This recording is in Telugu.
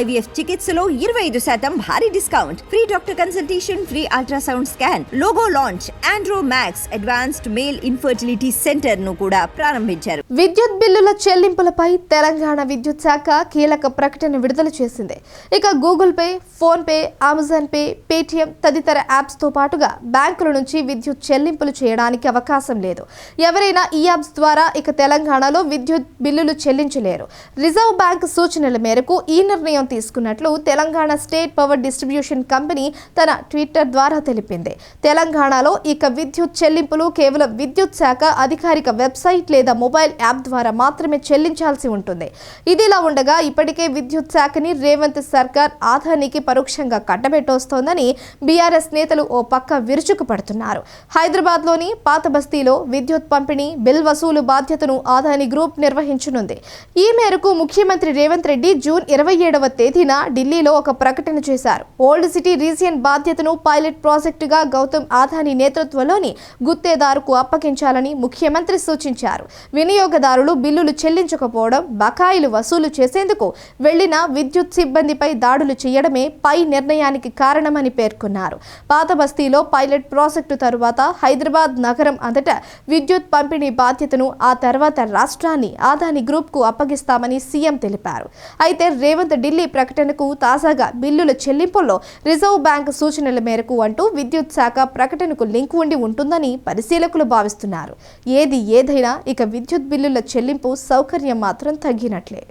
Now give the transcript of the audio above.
ఐవీఎఫ్ చికిత్సలో ఇరవై ఐదు శాతం భారీ discount. Free doctor consultation free ultrasound scan logo launch Andro Max advanced male infertility సెంటర్ను కూడా ప్రారంభించారు. విద్యుత్ బిల్లుల చెల్లింపులపై తెలంగాణ విద్యుత్ శాఖ కీలక ప్రకటన విడుదల చేసింది. ఇక Google Pay PhonePe Amazon Pay Paytm తదితర యాప్స్తో పాటుగా బ్యాంకుల నుంచి విద్యుత్ చెల్లింపులు చేయడానికి అవకాశం లేదు. ఎవరైనా ఈ యాప్స్ ద్వారా ఇక తెలంగాణలో విద్యుత్ బిల్లులు చెల్లించలేరు. రిజర్వ్ బ్యాంక్ సూచనల మేరకు ఈ నిర్ణయం తీసుకున్నట్లు Telangana state power distribution company తన ట్విట్టర్ ద్వారా తెలిపింది. తెలంగాణలో ఇక విద్యుత్ చెల్లింపులు కేవలం విద్యుత్ శాఖ అధికారిక వెబ్సైట్ లేదా మొబైల్ యాప్ ద్వారా మాత్రమే చెల్లించాల్సి ఉంటుంది. ఇదిలా ఉండగా ఇప్పటికే విద్యుత్ శాఖని రేవంత్ సర్కార్ ఆదానికి పరోక్షంగా కట్టబెట్టొస్తోందని బీఆర్ఎస్ నేతలు ఓ పక్క విరుచుకు పడుతున్నారు హైదరాబాద్లోని పాత బస్తీలో విద్యుత్ పంపిణీ బిల్ వసూలు బాధ్యతను ఆదాని గ్రూప్ నిర్వహించనుంది. ఈ మేరకు ముఖ్యమంత్రి రేవంత్ రెడ్డి జూన్ ఇరవై ఏడవ తేదీన ఢిల్లీలో ఒక ప్రకటన చేశారు. ఓల్డ్ సిటీ రీజియన్ బాధ్యతను పైలట్ ప్రాజెక్టుగా గౌతమ్ ఆధాని నేతృత్వంలోని గుత్తేదారుకు అప్పగించాలని ముఖ్యమంత్రి సూచించారు. వినియోగదారులు బిల్లులు చెల్లించకపోవడం బకాయిలు వసూలు చేసేందుకు వెళ్ళిన విద్యుత్ సిబ్బందిపై దాడులు చేయడమే పై నిర్ణయానికి కారణమని పేర్కొన్నారు. పాత బస్తీలో పైలట్ ప్రాజెక్టు తరువాత హైదరాబాద్ నగరం అంతటా విద్యుత్ పంపిణీ బాధ్యతను ఆ తర్వాత రాష్ట్రాన్ని ఆదాని గ్రూప్కు అప్పగిస్తామని సీఎం తెలిపారు. అయితే రేవంత్ ఢిల్లీ ప్రకటనకు తాజాగా బిల్లుల చెల్లింపుల్లో రిజర్వ్ బ్యాంక్ సూచనల మేరకు అంటూ విద్యుత్ శాఖ ప్రకటనకు లింక్ ఉండి ఉంటుందని పరిశీలకులు భావిస్తున్నారు. ఏది ఏదైనా ఇక విద్యుత్ బిల్లుల చెల్లింపు సౌకర్యం మాత్రం తగ్గినట్లే.